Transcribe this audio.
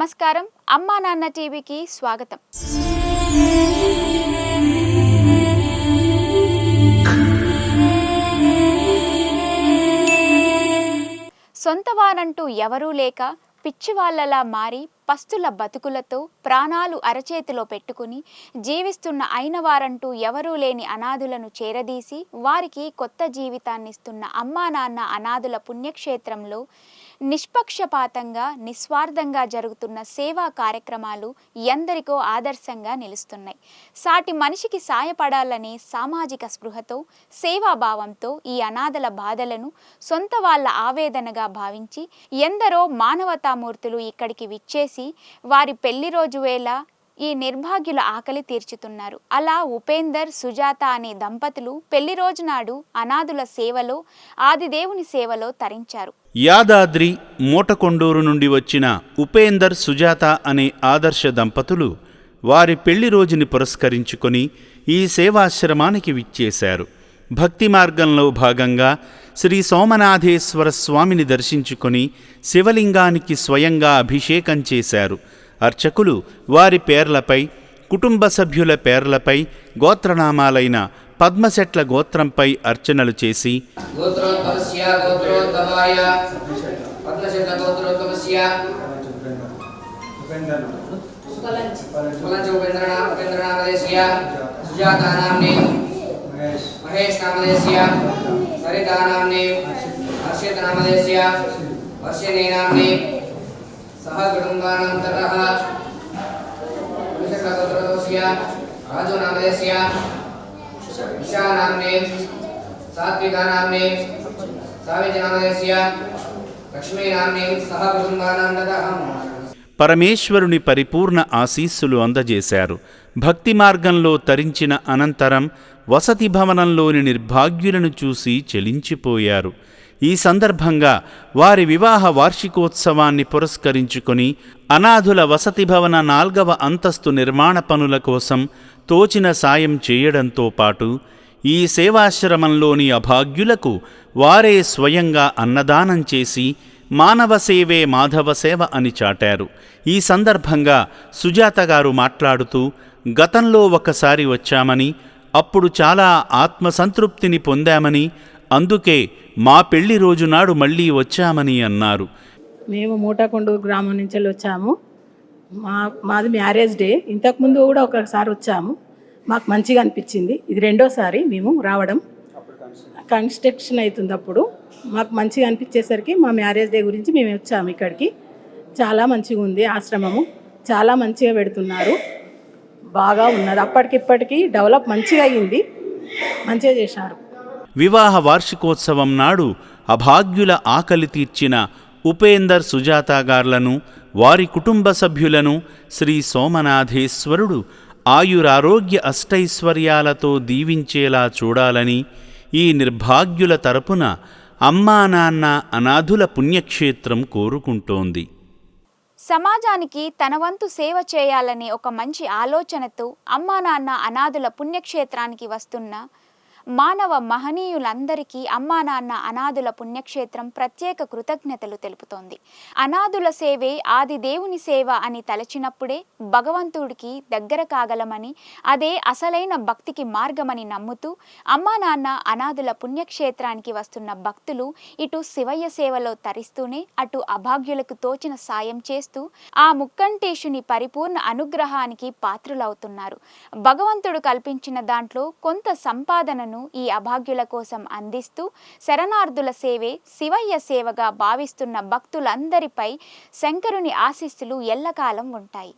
నమస్కారం. అమ్మా నాన్న టీవీకి స్వాగతం. సొంత వారంటూ ఎవరూ లేక పిచ్చివాళ్ళలా మారి పస్తుల బతుకులతో ప్రాణాలు అరచేతిలో పెట్టుకుని జీవిస్తున్న అయిన వారంటూ ఎవరూ లేని అనాథులను చేరదీసి వారికి కొత్త జీవితాన్నిస్తున్న అమ్మా నాన్న అనాథుల పుణ్యక్షేత్రంలో నిష్పక్షపాతంగా నిస్వార్థంగా జరుగుతున్న సేవా కార్యక్రమాలు ఎందరికో ఆదర్శంగా నిలుస్తున్నాయి. సాటి మనిషికి సాయపడాలనే సామాజిక స్పృహతో సేవాభావంతో ఈ అనాథల బాధలను సొంత వాళ్ళ ఆవేదనగా భావించి ఎందరో మానవతామూర్తులు ఇక్కడికి విచ్చేసి వారి పెళ్ళి రోజు వేళ ఈ నిర్భాగ్యుల ఆకలి తీర్చుతున్నారు. అలా ఉపేందర్ సుజాత అనే దంపతులు పెళ్ళి రోజు నాడు అనాథుల సేవలో ఆదిదేవుని సేవలో తరించారు. యాదాద్రి మూటకొండూరు నుండి వచ్చిన ఉపేందర్ సుజాత అనే ఆదర్శ దంపతులు వారి పెళ్ళి రోజుని పురస్కరించుకొని ఈ సేవాశ్రమానికి విచ్చేశారు. భక్తి మార్గంలో భాగంగా శ్రీ సోమనాథేశ్వర స్వామిని దర్శించుకొని శివలింగానికి స్వయంగా అభిషేకం చేశారు. అర్చకులు వారి పేర్లపై కుటుంబ సభ్యుల పేర్లపై గోత్రనామాలైన పద్మశెట్ల గోత్రంపై అర్చనలు చేసి మహేష్ సరితా నామ్ని హర్షిత నామదేశయ వర్షిణీ నామ్ని సహ కుటుంబానాం తతః పద్మశత గోత్రోద్భవస్య రాజు నామదేశయ ఉషా సహ కుటుంబానాం పరమేశ్వరుని పరిపూర్ణ ఆశీస్సులు అందజేశారు. భక్తి మార్గంలో తరించిన అనంతరం వసతి భవనంలోని నిర్భాగ్యులను చూసి చెలించిపోయారు. ఈ సందర్భంగా వారి వివాహ వార్షికోత్సవాన్ని పురస్కరించుకొని అనాథుల వసతి భవన నాల్గవ అంతస్తు నిర్మాణ పనుల కోసం తోచిన సాయం చేయడంతో పాటు ఈ సేవాశ్రమంలోని అభాగ్యులకు వారే స్వయంగా అన్నదానం చేసి మానవ సేవే మాధవ సేవ అని చాటారు. ఈ సందర్భంగా సుజాత గారు మాట్లాడుతూ గతంలో ఒకసారి వచ్చామని అప్పుడు చాలా ఆత్మసంతృప్తిని పొందామని అందుకే మా పెళ్ళి రోజునాడు మళ్ళీ వచ్చామని అన్నారు. మేము మూటకొండూరు గ్రామం నుంచి వెళ్ళి వచ్చాము. మా మాది మ్యారేజ్ డే. ఇంతకుముందు కూడా ఒకసారి వచ్చాము. మాకు మంచిగా అనిపించింది. ఇది రెండోసారి మేము రావడం కన్స్ట్రక్షన్ అవుతుంది అప్పుడు. మాకు మంచిగా అనిపించేసరికి మా మ్యారేజ్ డే గురించి మేము వచ్చాము ఇక్కడికి. చాలా మంచిగా ఉంది ఆశ్రమము. చాలా మంచిగా పెడుతున్నారు. బాగా ఉన్నది. అప్పటికిప్పటికీ డెవలప్ మంచిగా అయ్యింది మంచిగా చేశారు. వివాహ వార్షికోత్సవం నాడు అభాగ్యుల ఆకలి తీర్చిన ఉపేందర్ సుజాత గార్లను వారి కుటుంబ సభ్యులను శ్రీ సోమనాథేశ్వరుడు ఆయురారోగ్య అష్టైశ్వర్యాలతో దీవించేలా చూడాలని ఈ నిర్భాగ్యుల తరపున అమ్మా నాన్న అనాథుల పుణ్యక్షేత్రం కోరుకుంటోంది. సమాజానికి తన వంతు సేవ చేయాలనే ఒక మంచి ఆలోచనతో అమ్మా నాన్న అనాథుల పుణ్యక్షేత్రానికి వస్తున్న మానవ మహనీయులందరికీ అమ్మా నాన్న అనాథుల పుణ్యక్షేత్రం ప్రత్యేక కృతజ్ఞతలు తెలుపుతోంది. అనాథుల సేవే ఆది దేవుని సేవ అని తలచినప్పుడే భగవంతుడికి దగ్గర కాగలమని అదే అసలైన భక్తికి మార్గమని నమ్ముతూ అమ్మా నాన్న అనాథుల పుణ్యక్షేత్రానికి వస్తున్న భక్తులు ఇటు శివయ్య సేవలో తరిస్తూనే అటు అభాగ్యులకు తోచిన సాయం చేస్తూ ఆ ముక్కంటేశుని పరిపూర్ణ అనుగ్రహానికి పాత్రులవుతున్నారు. భగవంతుడు కల్పించిన దాంట్లో కొంత సంపాదనను ఈ అభాగ్యుల కోసం అందిస్తూ శరణార్థుల సేవే శివయ్య సేవగా భావిస్తున్న భక్తులందరిపై శంకరుని ఆశీస్సులు ఎల్లకాలం ఉంటాయి.